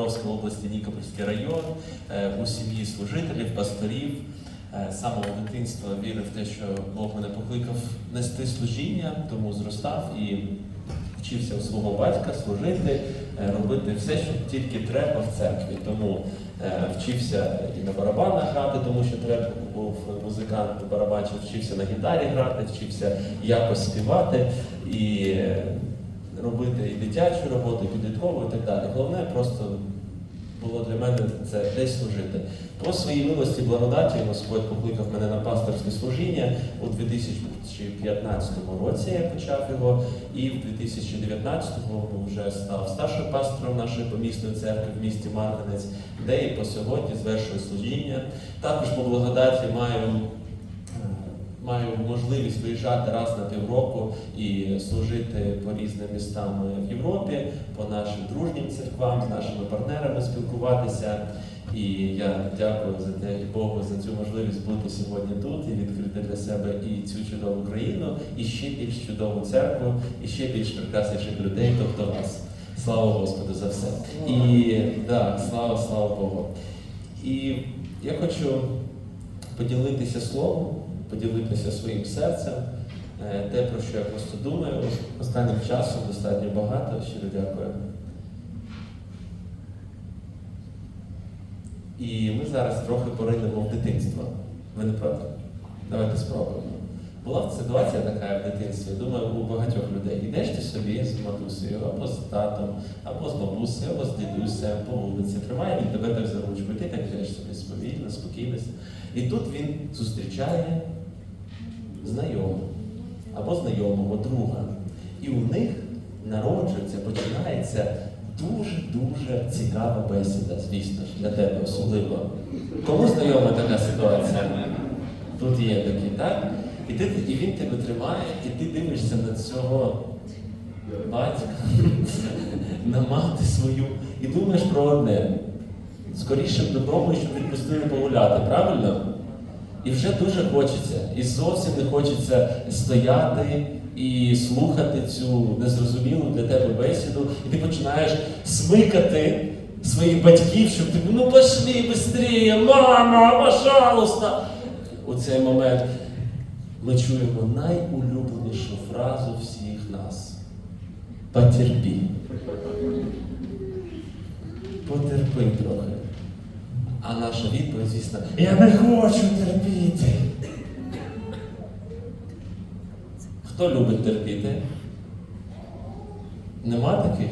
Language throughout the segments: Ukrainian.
Дніпропетровської області, Нікопольський район, е, у сім'ї служителів, пасторів. Е, З самого дитинства вірив в те, що Бог мене покликав нести служіння, тому зростав і вчився у свого батька служити, е, робити все, що тільки треба в церкві. Тому е, вчився і на барабанах грати, тому що треба був музикант, барабанщик, вчився на гітарі грати, вчився якось співати і е, робити і дитячу роботу, і підліткову, і так далі. Головне просто було для мене це десь служити. По своїй милості благодаті Господь покликав мене на пасторське служіння у 2015 році. Я почав його, і в 2019-му вже став старшим пастором нашої помісної церкви в місті Марганець, де і по сьогодні звершую служіння. Також по благодаті маю. Маю можливість виїжджати раз на півроку і служити по різним містам в Європі, по нашим дружнім церквам, з нашими партнерами спілкуватися. І я дякую за те Богу за цю можливість бути сьогодні тут і відкрити для себе і цю чудову країну, і ще більш чудову церкву, і ще більш прекрасніших людей, тобто вас. Слава Господу за все. І да, слава, слава Богу. І я хочу поділитися словом, поділитися своїм серцем, е, те, про що я просто думаю. Останнім часом достатньо багато. Щиро дякую. І ми зараз трохи поринемо в дитинство. Ви не проти? Давайте спробуємо. Була ситуація така в дитинстві, думаю, у багатьох людей. Йдеш ти собі з матусею, або з татом, або з бабусею, або з дідусем по вулиці, тримає він тебе так за ручку, ти так йдеш собі сповільно, спокійно. І тут він зустрічає знайомого або знайомого друга. І у них народжується, починається дуже-дуже цікава бесіда, звісно ж, для тебе особливо. Кому знайома така ситуація? Тут є такі, так? І, ти, і він тебе тримає, і ти дивишся на цього батька, на мати свою, і думаєш про одне. Скоріше додому, щоб відпустили погуляти, правильно? І вже дуже хочеться. І зовсім не хочеться стояти і слухати цю незрозумілу для тебе бесіду. І ти починаєш смикати своїх батьків, щоб ти ну пошли швидше, мама, пожалуйста. У цей момент ми чуємо найулюбленішу фразу всіх нас. Потерпі. Потерпи трохи. А наша відповідь, звісно, я не хочу терпіти. Хто любить терпіти? Нема таких?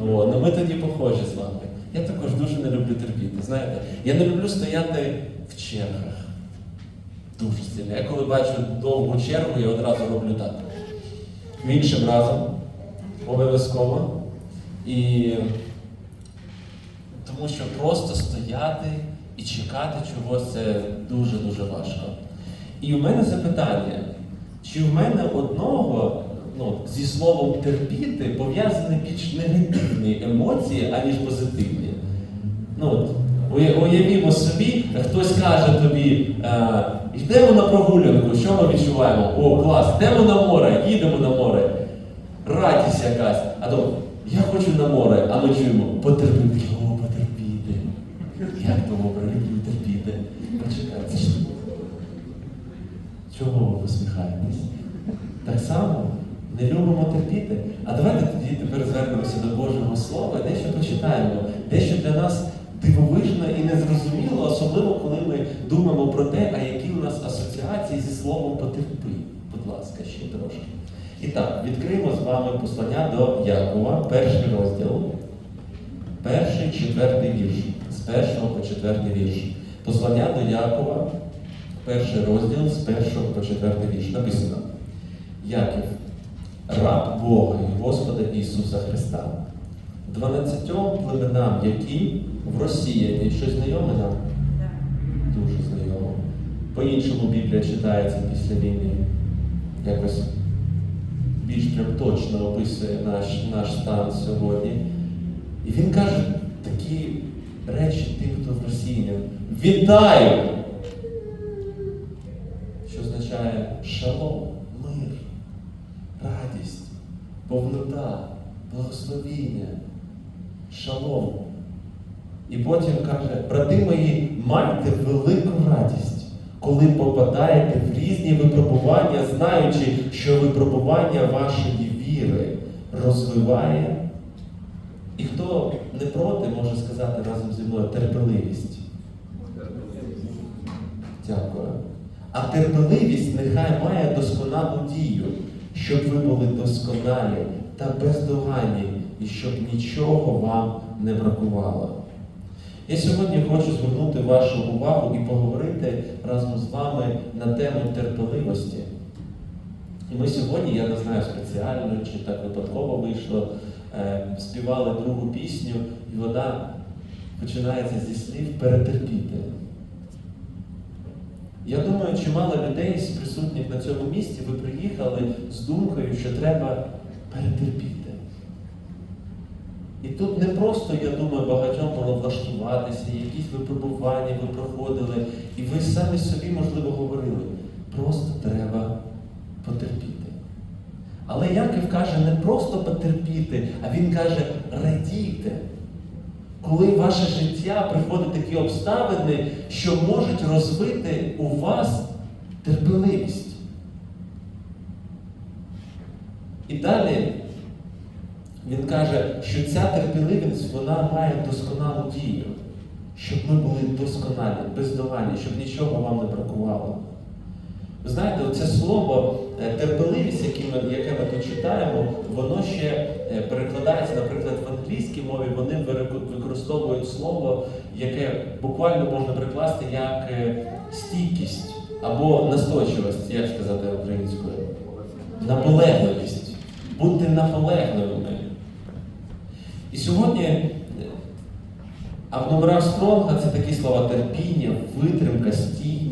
О, ну ми тоді похожі з вами. Я також дуже не люблю терпіти. Знаєте, я не люблю стояти в чергах. Дуже сильно. Я коли бачу довгу чергу, я одразу роблю так. Іншим разом, обов'язково. І тому що просто стояти і чекати чогось це дуже-дуже важко. І у мене запитання, чи в мене одного ну, зі словом терпіти пов'язані більш негативні емоції, аніж позитивні? Ну, от, уявімо собі, хтось каже тобі, е, йдемо на прогулянку, що ми відчуваємо? О, клас, йдемо на море, їдемо на море. Радість якась. А то я хочу на море, а ми чуємо, потерпіти. О, потерпіти. Як добре, люблю терпіти. Почекай, ж чого ви посміхаєтесь? Так само не любимо терпіти. А давайте тоді тепер звернемося до Божого Слова, і дещо почитаємо, дещо для нас дивовижно і незрозуміло, особливо коли ми думаємо про те, а які у нас асоціації зі словом потерпи. Будь ласка, ще трошки. І так, відкриємо з вами послання до Якова, перший розділ, перший четвертий вірш. З першого по четвертий вірш. Послання до Якова, перший розділ з першого по четвертий вірш. Написано. Яків, раб Бога і Господа Ісуса Христа, дванадцятьом племенам, які в Росії, щось знайоме нам? Дуже знайомо. По-іншому Біблія читається після війни. Якось більш прям точно описує наш, наш стан сьогодні. І він каже такі речі тим, хто в Росії. Вітаю! Що означає шалом, мир, радість, повнота, благословіння. шалом. І потім каже, брати мої, майте велику радість, коли попадаєте в різні випробування, знаючи, що випробування вашої віри розвиває. І хто не проти, може сказати разом зі мною терпеливість. Дякую. А терпеливість нехай має досконалу дію, щоб ви були досконалі та бездоганні, і щоб нічого вам не бракувало. Я сьогодні хочу звернути вашу увагу і поговорити разом з вами на тему терпеливості. І ми сьогодні, я не знаю спеціально чи так випадково вийшло, співали другу пісню, і вона починається зі слів перетерпіти. Я думаю, чимало людей з присутніх на цьому місці ви приїхали з думкою, що треба перетерпіти. І тут не просто, я думаю, багатьом було влаштуватися, якісь випробування ви проходили, і ви самі собі, можливо, говорили, просто треба потерпіти. Але Яків каже не просто потерпіти, а він каже радійте. Коли в ваше життя приходять такі обставини, що можуть розвити у вас терпеливість. І далі він каже, що ця терпеливість вона має досконалу дію, щоб ми були досконалі, бездоганні, щоб нічого вам не бракувало. Знаєте, це слово е, терпеливість, яке ми, яке ми тут читаємо, воно ще е, перекладається, наприклад, в англійській мові вони використовують слово, яке буквально можна перекласти як е, стійкість або настойчивість, як сказати українською. Наполегливість. Будьте наполегливими. І сьогодні, а в номерах Стронга це такі слова терпіння, витримка, стій-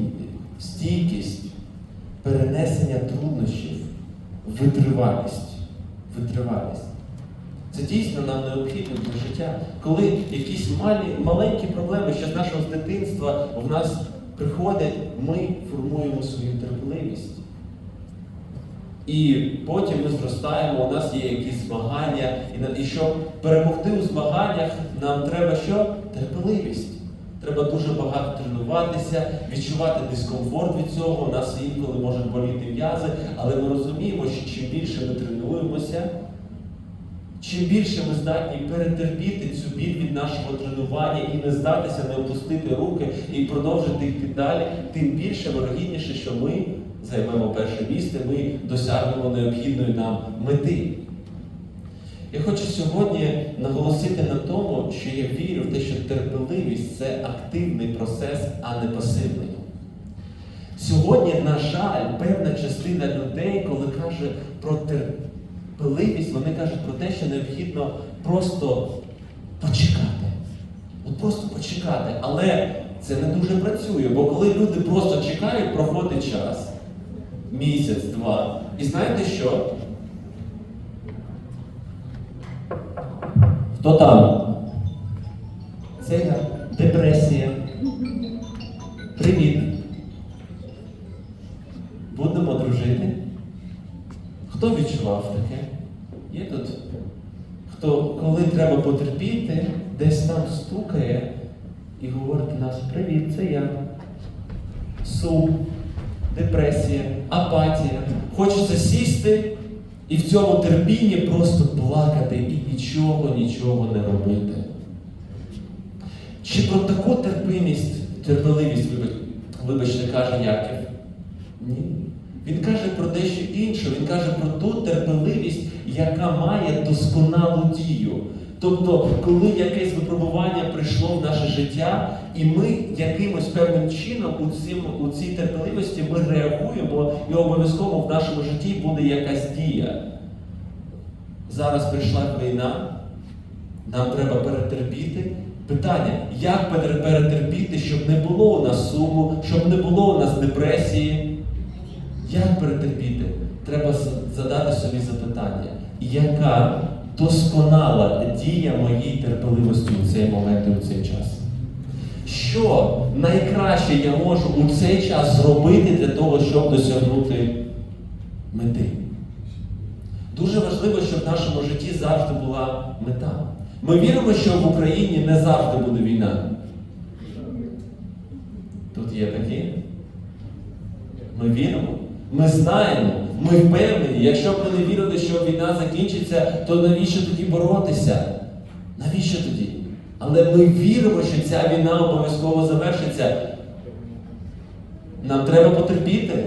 стійкість, перенесення труднощів, витривалість. Витривалість. Це дійсно нам необхідно для життя. Коли якісь малі, маленькі проблеми, що з нашого дитинства в нас приходять, ми формуємо свою терпеливість. І потім ми зростаємо, у нас є якісь змагання, і щоб перемогти у змаганнях, нам треба що? Терпеливість. Треба дуже багато тренуватися, відчувати дискомфорт від цього. У нас інколи можуть боліти м'язи, але ми розуміємо, що чим більше ми тренуємося, чим більше ми здатні перетерпіти цю біль від нашого тренування і не здатися, не опустити руки і продовжити йти далі, тим більше вирогідніше, що ми займемо перше місце, ми досягнемо необхідної нам мети. Я хочу сьогодні наголосити на тому, що я вірю в те, що терпеливість це активний процес, а не пасивний. Сьогодні, на жаль, певна частина людей, коли каже про терпеливість, вони кажуть про те, що необхідно просто почекати. От просто почекати. Але це не дуже працює, бо коли люди просто чекають, проходить час, місяць, два. І знаєте що? Хто там? Це я. Депресія. Привіт. Будемо дружити. Хто відчував таке? Є тут? Хто, коли треба потерпіти, десь там стукає і говорить нас Привіт, це я. Сум, депресія, апатія. Хочеться сісти і в цьому терпінні просто плакати і нічого, нічого не робити. Чи про таку терпимість, терпеливість, вибач- вибачте, каже Яків? Ні. Він каже про дещо інше, він каже про ту терпеливість, яка має досконалу дію. Тобто, коли якесь випробування прийшло в наше життя, і ми якимось певним чином у, цім, у цій терпеливості ми реагуємо, і обов'язково в нашому житті буде якась дія. Зараз прийшла війна, нам треба перетерпіти. Питання, як перетерпіти, щоб не було у нас суму, щоб не було у нас депресії? Як перетерпіти? Треба задати собі запитання, яка досконала дія моїй терпеливості у цей момент і у цей час? Що найкраще я можу у цей час зробити для того, щоб досягнути мети? Дуже важливо, щоб в нашому житті завжди була мета. Ми віримо, що в Україні не завжди буде війна. Тут є такі. Ми віримо. Ми знаємо, ми впевнені, якщо б ми не вірили, що війна закінчиться, то навіщо тоді боротися? Навіщо тоді? Але ми віримо, що ця війна обов'язково завершиться. Нам треба потерпіти.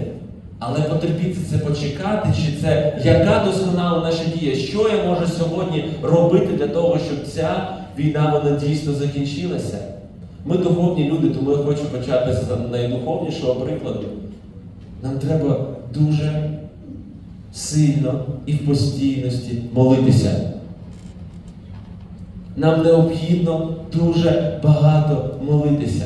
Але потерпіти це почекати, чи це яка досконала наша дія? Що я можу сьогодні робити для того, щоб ця війна вона дійсно закінчилася? Ми духовні люди, тому я хочу почати з найдуховнішого прикладу. Нам треба дуже сильно і в постійності молитися. Нам необхідно дуже багато молитися.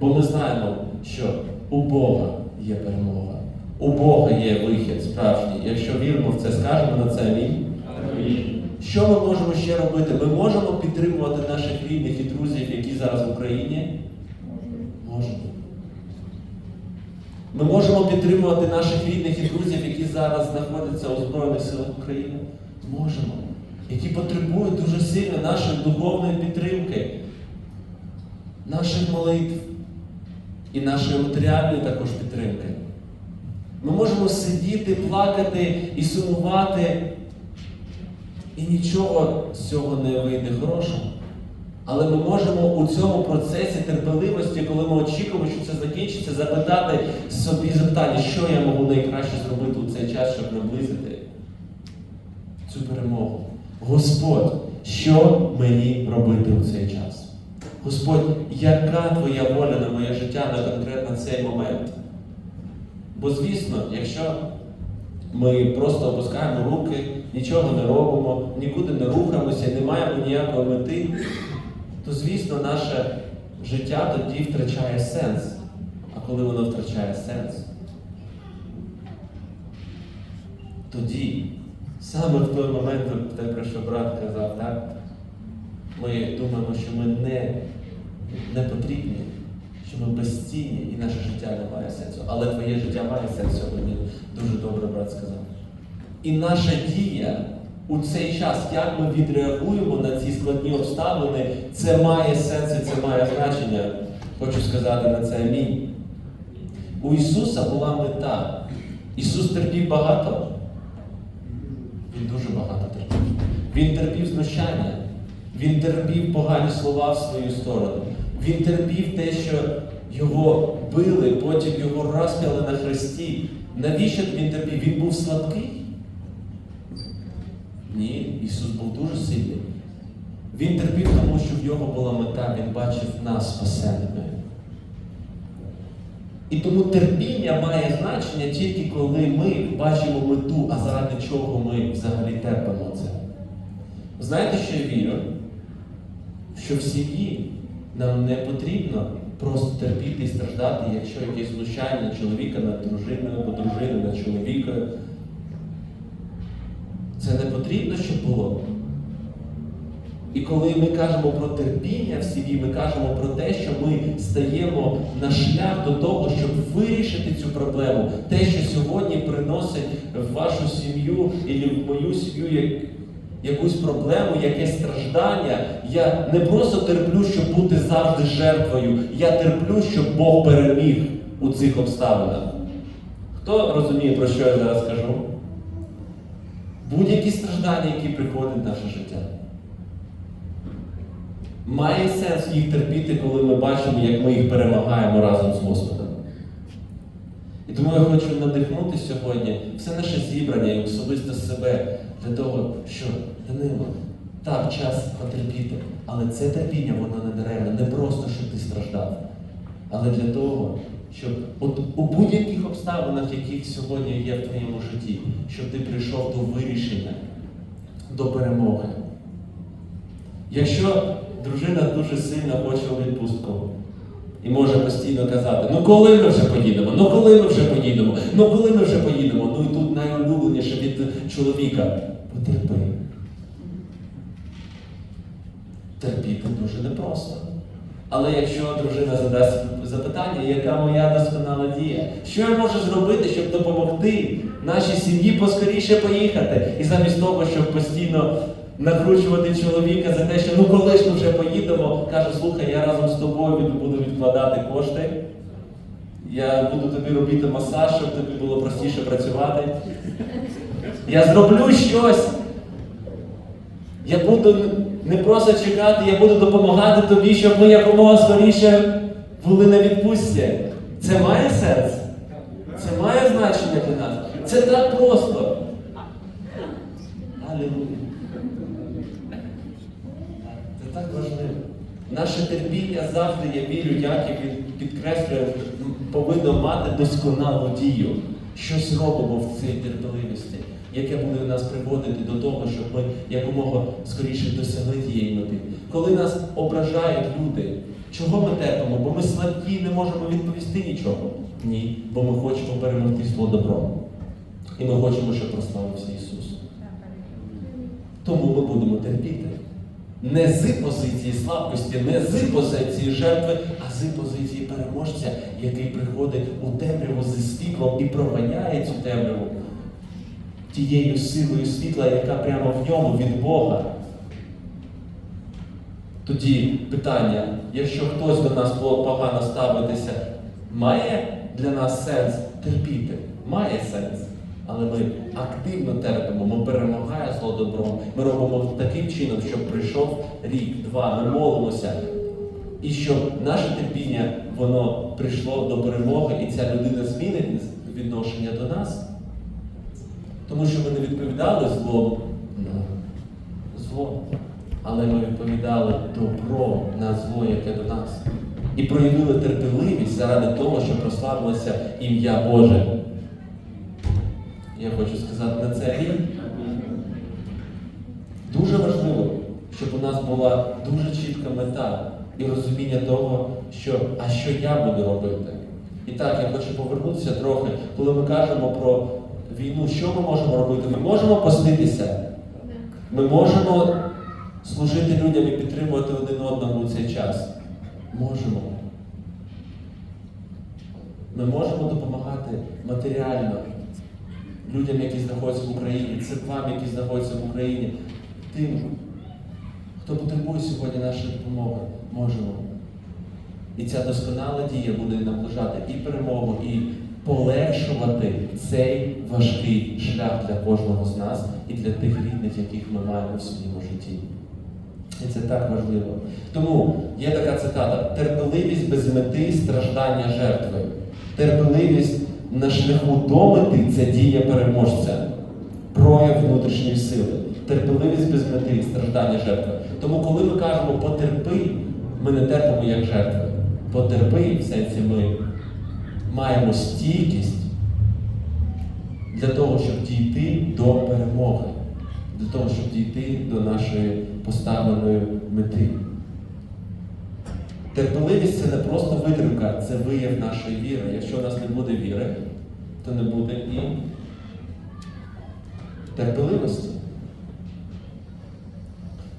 Бо ми знаємо, що у Бога є перемога. У Бога є вихід справжній. Якщо віримо в це, скажемо на це амінь. Що ми можемо ще робити? Ми можемо підтримувати наших рідних і друзів, які зараз в Україні? Можемо. Ми можемо підтримувати наших рідних і друзів, які зараз знаходяться у Збройних силах України? Можемо. Які потребують дуже сильно нашої духовної підтримки, наших молитв і нашої матеріальної також підтримки. Ми можемо сидіти, плакати і сумувати, і нічого з цього не вийде хорошого. Але ми можемо у цьому процесі терпеливості, коли ми очікуємо, що це закінчиться, запитати собі запитання, що я можу найкраще зробити у цей час, щоб наблизити цю перемогу. Господь, що мені робити у цей час? Господь, яка твоя воля на моє життя на конкретно цей момент? Бо, звісно, якщо ми просто опускаємо руки, нічого не робимо, нікуди не рухаємося, не маємо ніякої мети, то, звісно, наше життя тоді втрачає сенс. А коли воно втрачає сенс, тоді, саме в той момент, те, про що брат казав, так, ми думаємо, що ми не, не потрібні, що ми безцінні і наше життя не має сенсу. Але твоє життя має сенс сьогодні, дуже добре брат сказав. І наша дія у цей час, як ми відреагуємо на ці складні обставини, це має сенс і це має значення. Хочу сказати на це амінь. У Ісуса була мета. Ісус терпів багато. Він дуже багато терпів. Він терпів знущання. Він терпів погані слова в свою сторону. Він терпів те, що його били, потім його розп'яли на хресті. Навіщо він терпів? Він був слабкий? Ні, Ісус був дуже сильний. Він терпів, тому що в нього була мета, Він бачив нас спасеними. І тому терпіння має значення тільки коли ми бачимо мету, а заради чого ми взагалі терпимо це. Знаєте, що я вірю? Що в сім'ї нам не потрібно просто терпіти і страждати, якщо якесь знущання чоловіка над дружиною, або дружини над чоловікою. Це не потрібно, щоб було. І коли ми кажемо про терпіння в сім'ї, ми кажемо про те, що ми стаємо на шлях до того, щоб вирішити цю проблему. Те, що сьогодні приносить в вашу сім'ю і в мою сім'ю як, якусь проблему, якесь страждання. Я не просто терплю, щоб бути завжди жертвою. Я терплю, щоб Бог переміг у цих обставинах. Хто розуміє, про що я зараз кажу? Будь-які страждання, які приходять в наше життя. Має сенс їх терпіти, коли ми бачимо, як ми їх перемагаємо разом з Господом. І тому я хочу надихнути сьогодні все наше зібрання і особисто себе для того, що Данило, так, час потерпіти, але це терпіння, воно не даремне, не просто, щоб ти страждав, але для того, щоб от у будь-яких обставинах, яких сьогодні є в твоєму житті, щоб ти прийшов до вирішення, до перемоги. Якщо дружина дуже сильно хоче відпустку і може постійно казати, ну коли ми вже поїдемо, ну коли ми вже поїдемо, ну коли ми вже поїдемо, ну і тут найулюбленіше від чоловіка. Потерпи. Терпіти дуже непросто. Але якщо дружина задасть запитання, яка моя досконала дія, що я можу зробити, щоб допомогти нашій сім'ї поскоріше поїхати? І замість того, щоб постійно накручувати чоловіка за те, що ну коли ж ми вже поїдемо, каже, слухай, я разом з тобою буду відкладати кошти. Я буду тобі робити масаж, щоб тобі було простіше працювати. Я зроблю щось. Я буду не просто чекати, я буду допомагати тобі, щоб ми якомога скоріше були на відпустці. Це має сенс? Це має значення для нас. Це так просто. Алілуя. Це так важливо. Наше терпіння завжди, я вірю, як і він підкреслює, повинно мати досконалу дію. Щось робимо в цій терпеливості, яке буде нас приводити до того, щоб ми якомога скоріше досягли тієї мети. Коли нас ображають люди, чого ми терпимо? Бо ми слабкі не можемо відповісти нічого. Ні, бо ми хочемо перемогти зло добром. І ми хочемо, щоб прославився Ісус. Тому ми будемо терпіти. Не з позиції слабкості, не з позиції жертви, а з позиції переможця, який приходить у темряву зі світлом і проганяє цю темряву тією силою світла, яка прямо в ньому від Бога. Тоді питання, якщо хтось до нас погано ставитися, має для нас сенс терпіти? Має сенс. Але ми активно терпимо, ми перемагаємо зло добром. Ми робимо таким чином, щоб прийшов рік, два, ми молимося. І щоб наше терпіння воно прийшло до перемоги, і ця людина змінить відношення до нас. Тому що ми не відповідали злом на зло, але ми відповідали добро на зло, яке до нас. І проявили терпеливість заради того, щоб прославилося ім'я Боже. Я хочу сказати на це рік. Дуже важливо, щоб у нас була дуже чітка мета і розуміння того, що а що я буду робити. І так, я хочу повернутися трохи, коли ми кажемо про війну, що ми можемо робити? Ми можемо поститися. Ми можемо служити людям і підтримувати один одного у цей час. Можемо. Ми можемо допомагати матеріально людям, які знаходяться в Україні, церквам, які знаходяться в Україні, тим, хто потребує сьогодні нашої допомоги, можемо. І ця досконала дія буде наближати і перемогу, і полегшувати цей важкий шлях для кожного з нас і для тих рідних, яких ми маємо в своєму житті. І це так важливо. Тому є така цитата: терпеливість без мети страждання жертви. Терпеливість на шляху до мети це дія переможця, прояв внутрішньої сили. Терпеливість без мети страждання жертви. Тому, коли ми кажемо потерпи, ми не терпимо як жертви. Потерпи, в сенсі ми маємо стійкість для того, щоб дійти до перемоги, для того, щоб дійти до нашої поставленої мети. Терпеливість це не просто витримка, це вияв нашої віри. Якщо у нас не буде віри, то не буде і терпеливості.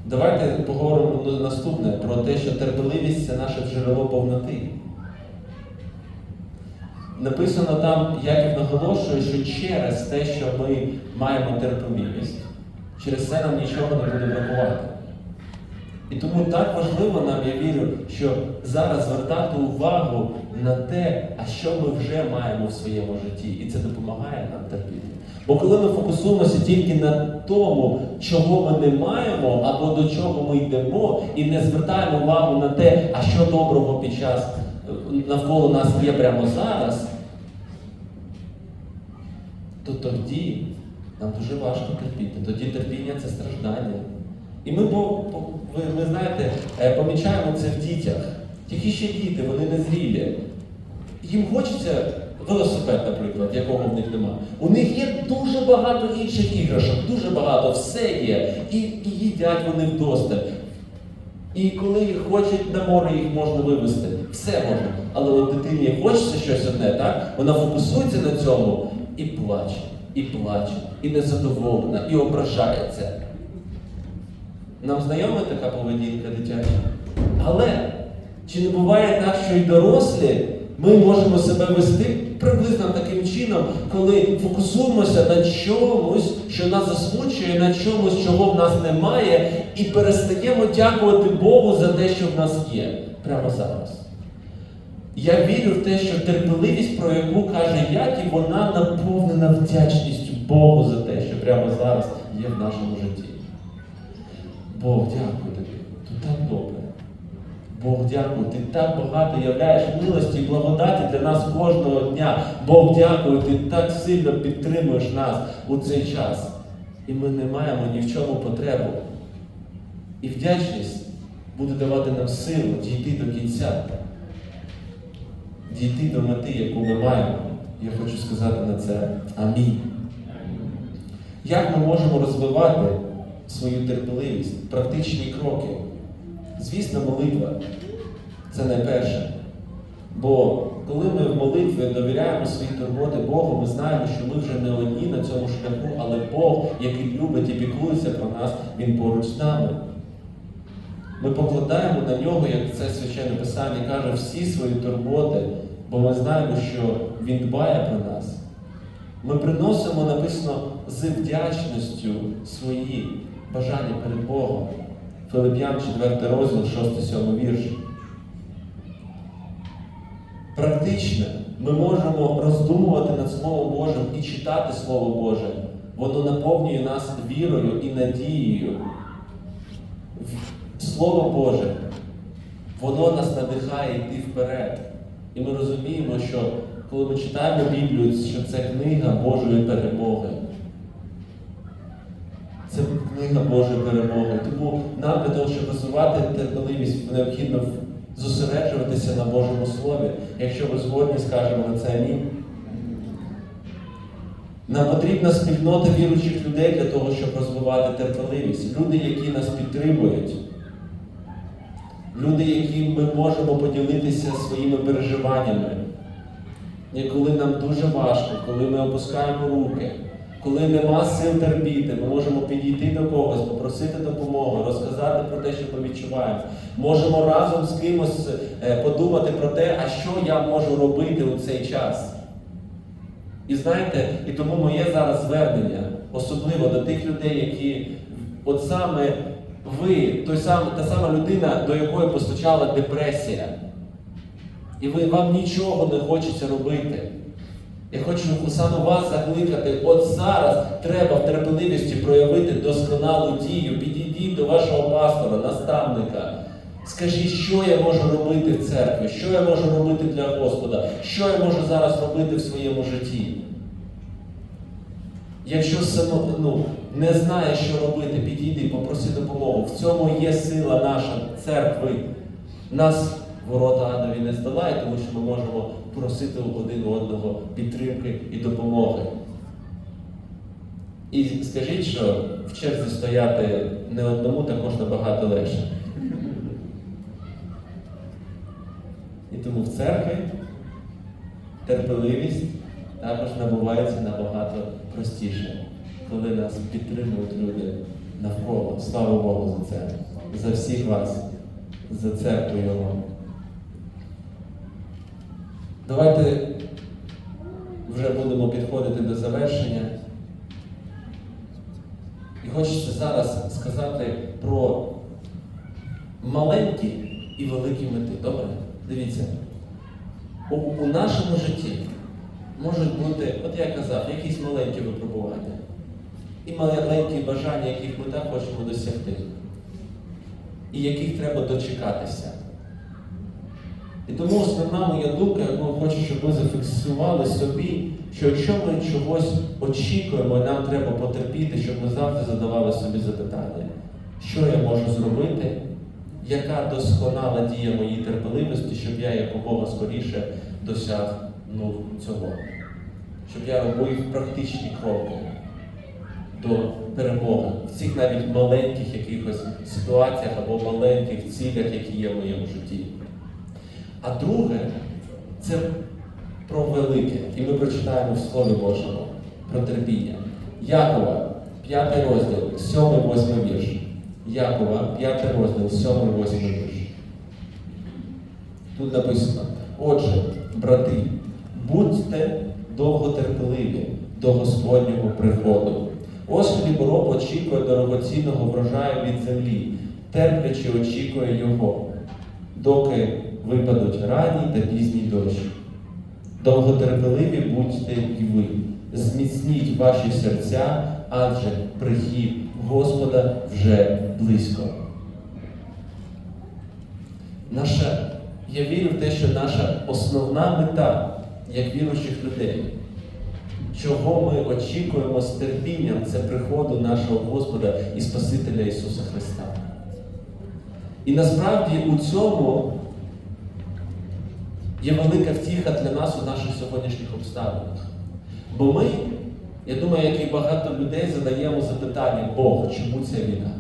Давайте поговоримо наступне про те, що терпеливість це наше джерело повноти. Написано там, Яків наголошує, що через те, що ми маємо терпеливість, через це нам нічого не буде бракувати. І тому так важливо нам, я вірю, що зараз звертати увагу на те, а що ми вже маємо в своєму житті, і це допомагає нам терпіти. Бо коли ми фокусуємося тільки на тому, чого ми не маємо, або до чого ми йдемо, і не звертаємо увагу на те, а що доброго під час навколо нас є прямо зараз, то тоді нам дуже важко терпіти. Тоді терпіння це страждання. І ми, ви, ви знаєте, е, помічаємо це в дітях. Які ще діти, вони незрілі. Їм хочеться велосипед, наприклад, якого в них нема. У них є дуже багато інших іграшок, дуже багато, все є. І, і їдять вони вдосталь. І коли їх хочуть на море, їх можна вивезти. Все можна. Але от дитині хочеться щось одне, так? Вона фокусується на цьому і плаче, і плаче, і незадоволена, і ображається. Нам знайома така поведінка дитяча. Але чи не буває так, що і дорослі Ми можемо себе вести приблизно таким чином, коли фокусуємося на чомусь, що нас засмучує, на чомусь, чого в нас немає, і перестаємо дякувати Богу за те, що в нас є прямо зараз. Я вірю в те, що терпеливість, про яку каже Яків, вона наповнена вдячністю Богу за те, що прямо зараз є в нашому житті. Бог, дякую тобі. Тут так добре. Бог дякую, ти так багато являєш милості і благодаті для нас кожного дня. Бог дякую, ти так сильно підтримуєш нас у цей час. І ми не маємо ні в чому потребу. І вдячність буде давати нам силу дійти до кінця, дійти до мети, яку ми маємо. Я хочу сказати на це Амінь. Як ми можемо розвивати свою терпеливість, практичні кроки? Звісно, молитва це найперше. Бо коли ми в молитві довіряємо свої турботи Богу, ми знаємо, що ми вже не одні на цьому шляху, але Бог, який любить і піклується про нас, Він поруч з нами. Ми покладаємо на нього, як це священне писання каже, всі свої турботи, бо ми знаємо, що Він дбає про нас. Ми приносимо, написано, з вдячністю свої бажання перед Богом. Филип'ян 4 розділ, 6-7 вірш. Практично ми можемо роздумувати над Словом Божим і читати Слово Боже. Воно наповнює нас вірою і надією. Слово Боже, воно нас надихає йти вперед. І ми розуміємо, що коли ми читаємо Біблію, що це книга Божої перемоги. Це книга Божої перемоги. Тому нам для того, щоб розвивати терпеливість, необхідно зосереджуватися на Божому Слові. Якщо ви згодні, скажемо на це амінь. Нам потрібна спільнота віруючих людей для того, щоб розвивати терпеливість. Люди, які нас підтримують. Люди, яким ми можемо поділитися своїми переживаннями. І коли нам дуже важко, коли ми опускаємо руки, коли нема сил терпіти, ми можемо підійти до когось, попросити допомоги, розказати про те, що ми відчуваємо. Можемо разом з кимось е, подумати про те, а що я можу робити у цей час. І знаєте, і тому моє зараз звернення, особливо до тих людей, які от саме ви, той сам, та сама людина, до якої постачала депресія. І ви, вам нічого не хочеться робити. Я хочу саме вас закликати, от зараз треба в терпеливості проявити досконалу дію. Підійдіть до вашого пастора, наставника. Скажіть, що я можу робити в церкві, що я можу робити для Господа, що я можу зараз робити в своєму житті. Якщо ну, не знаєш, що робити, підійди, попроси допомогу. В цьому є сила наша церкви. Нас ворота адові не здолають, тому що ми можемо просити один одного підтримки і допомоги. І скажіть, що в черзі стояти не одному також набагато легше. І тому в церкві терпеливість також набувається набагато простіше, коли нас підтримують люди навколо. Слава Богу за це, за всіх вас, за церкву Його. Давайте вже будемо підходити до завершення. І хочеться зараз сказати про маленькі і великі мети. Добре? Дивіться, у, у нашому житті можуть бути, от я казав, якісь маленькі випробування і маленькі бажання, яких ми так хочемо досягти, і яких треба дочекатися. І тому основна моя думка, яку хочу, щоб ви зафіксували собі, що якщо ми чогось очікуємо, нам треба потерпіти, щоб ми завжди задавали собі запитання, що я можу зробити, яка досконала дія моїй терпеливості, щоб я якомога скоріше досяг ну, цього, щоб я робив практичні кроки до перемоги в цих навіть маленьких якихось ситуаціях або маленьких цілях, які є в моєму житті. А друге, це про велике. І ми прочитаємо в Слові Божому про терпіння. Якова, 5 розділ, 7-8 вірш. Якова, 5 розділ, 7-8 вірш. Тут написано: Отже, брати, будьте довготерпеливі до Господнього приходу. Ось хлібороб очікує дорогоцінного врожаю від землі, терплячи очікує його, доки випадуть ранній та пізній дощ. Довготерпеливі будьте і ви, зміцніть ваші серця, адже прихід Господа вже близько. Наша, я вірю в те, що наша основна мета, як віруючих людей, чого ми очікуємо з терпінням, це приходу нашого Господа і Спасителя Ісуса Христа. І насправді у цьому є велика втіха для нас у наших сьогоднішніх обставинах. Бо ми, я думаю, як і багато людей, задаємо запитання Бог, чому ця війна?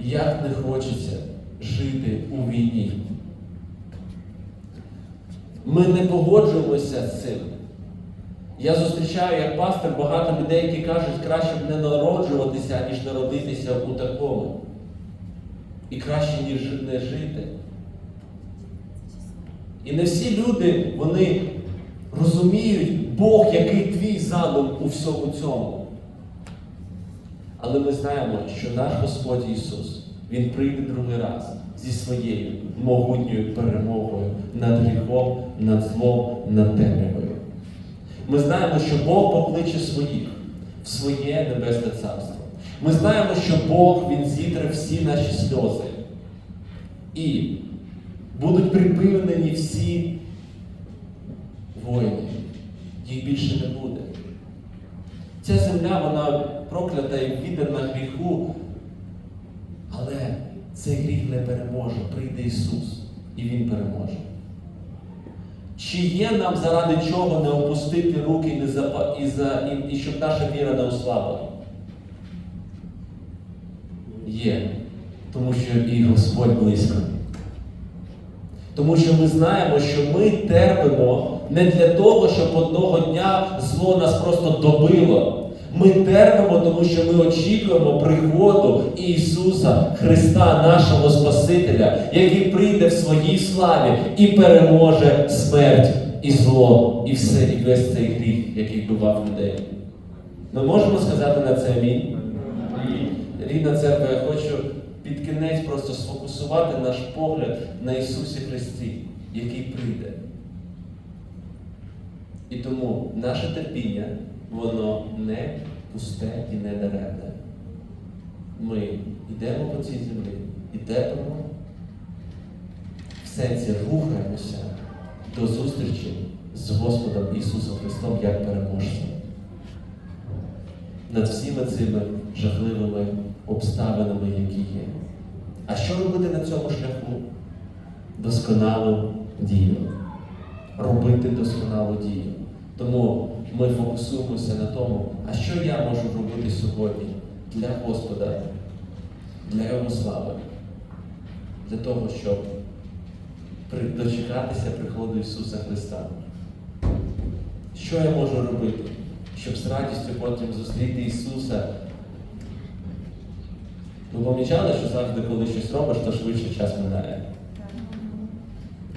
Як не хочеться жити у війні? Ми не погоджуємося з цим. Я зустрічаю як пастор багато людей, які кажуть, краще б не народжуватися, ніж народитися у такому. І краще, ніж не жити. І не всі люди, вони розуміють Бог, який твій задум у всьому цьому. Але ми знаємо, що наш Господь Ісус, Він прийде другий раз зі своєю могутньою перемогою над гріхом, над злом, над темрявою. Ми знаємо, що Бог покличе своїх в своє небесне царство. Ми знаємо, що Бог Він зітре всі наші сльози. І будуть припинені всі воїни. Їх більше не буде. Ця земля, вона проклята і віддана гріху, цей гріх не переможе. Прийде Ісус, і Він переможе. Чи є нам заради чого не опустити руки і, не запа... і, за... і... і щоб наша віра не ослабла? Є. Тому що і Господь близько. Тому що ми знаємо, що ми терпимо не для того, щоб одного дня зло нас просто добило. Ми терпимо, тому що ми очікуємо приходу Ісуса Христа, нашого Спасителя, який прийде в своїй славі і переможе смерть і зло, і все, і весь цей гріх, який вбивав людей. Ми можемо сказати на це амінь? Рідна церква, я хочу під кінець просто сфокусувати наш погляд на Ісусі Христі, який прийде. І тому наше терпіння, воно не пусте і не даремне. Ми йдемо по цій землі, йдемо в сенсі рухаємося до зустрічі з Господом Ісусом Христом як переможцем. Над всіма цими жахливими обставинами, які є. А що робити на цьому шляху? Досконалу дію. Робити досконалу дію. Тому ми фокусуємося на тому, а що я можу робити сьогодні для Господа, для Його слави, для того, щоб дочекатися приходу Ісуса Христа. Що я можу робити, щоб з радістю потім зустріти Ісуса? Ви помічали, що завжди, коли щось робиш, то швидше час минає.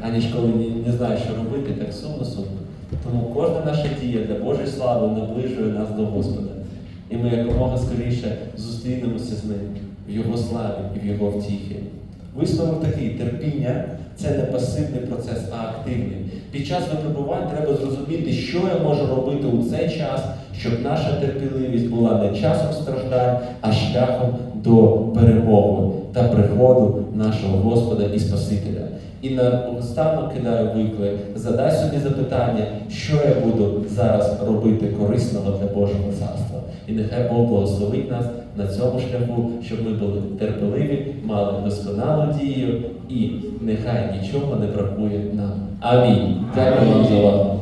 Аніж коли не, не знаєш, що робити, так сумно сумно. Тому кожна наша дія для Божої слави наближує нас до Господа. І ми якомога скоріше зустрінемося з ним в Його славі і в Його втіхі. Висновок такий: терпіння це не пасивний процес, а активний. Під час випробувань треба зрозуміти, що я можу робити у цей час, щоб наша терпеливість була не часом страждань, а шляхом до перемоги та приходу нашого Господа і Спасителя. І на останок кидаю виклик, задай собі запитання, що я буду зараз робити корисного для Божого царства. І нехай Бог благословить нас на цьому шляху, щоб ми були терпеливі, мали досконалу дію, і нехай нічого не бракує нам. Амінь. Дякую вам за увагу.